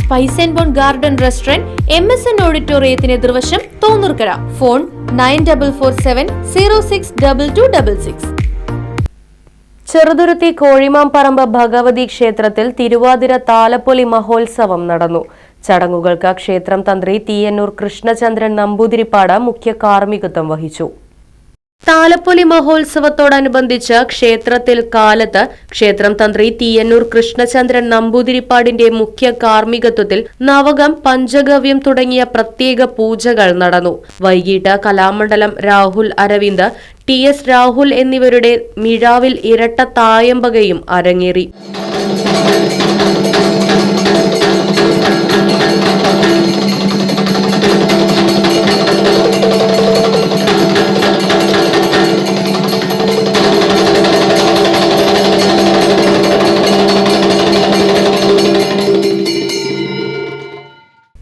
Spice and bone garden restaurant M S N ഓഡിറ്റോറിയത്തിന് എതിർവശം Thonnurkara. Phone nine double four seven zero six double two double six. Cheruthuruthy Kozhimamparambu Bhagavathi ക്ഷേത്രത്തിൽ തിരുവാതിര താലപ്പൊലി മഹോത്സവം നടന്നു. ചടങ്ങുകൾക്ക് ക്ഷേത്രം തന്ത്രി തീയന്നൂർ കൃഷ്ണചന്ദ്രൻ നമ്പൂതിരിപ്പാട് മുഖ്യ കാർമ്മികത്വം വഹിച്ചു. താലപ്പൊലി മഹോത്സവത്തോടനുബന്ധിച്ച് ക്ഷേത്രത്തിൽ കാലത്ത് ക്ഷേത്രം തന്ത്രി തീയന്നൂർ കൃഷ്ണചന്ദ്രൻ നമ്പൂതിരിപ്പാടിന്റെ മുഖ്യ കാർമ്മികത്വത്തിൽ നവകം പഞ്ചഗവ്യം തുടങ്ങിയ പ്രത്യേക പൂജകൾ നടന്നു. വൈകിട്ട് കലാമണ്ഡലം രാഹുൽ അരവിന്ദ് ടി എസ് രാഹുൽ എന്നിവരുടെ മിഴാവിൽ ഇരട്ട തായമ്പകയും അരങ്ങേറി.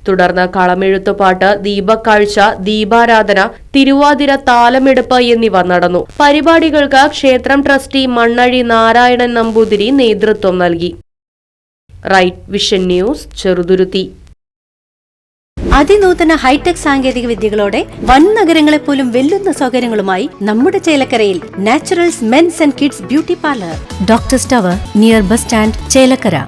തുടർന്ന് കളമെഴുത്തുപാട്ട് ദീപക്കാഴ്ച ദീപാരാധന തിരുവാതിര താലമെടുപ്പ് എന്നിവ നടന്നു. പരിപാടികൾക്ക് ക്ഷേത്രം ട്രസ്റ്റി മണ്ണഴി നാരായണൻ നമ്പൂതിരി നേതൃത്വം നൽകി. Right Vision News Cheruthuruthy. അതിനൂതന hi tech സാങ്കേതിക വിദ്യകളോടെ വൻ നഗരങ്ങളെ പോലും വെല്ലുന്ന സൗകര്യങ്ങളുമായി നമ്മുടെ ചേലക്കരയിൽ naturals men's and kids beauty parlour. Doctor tower near bus stand Chelakkara.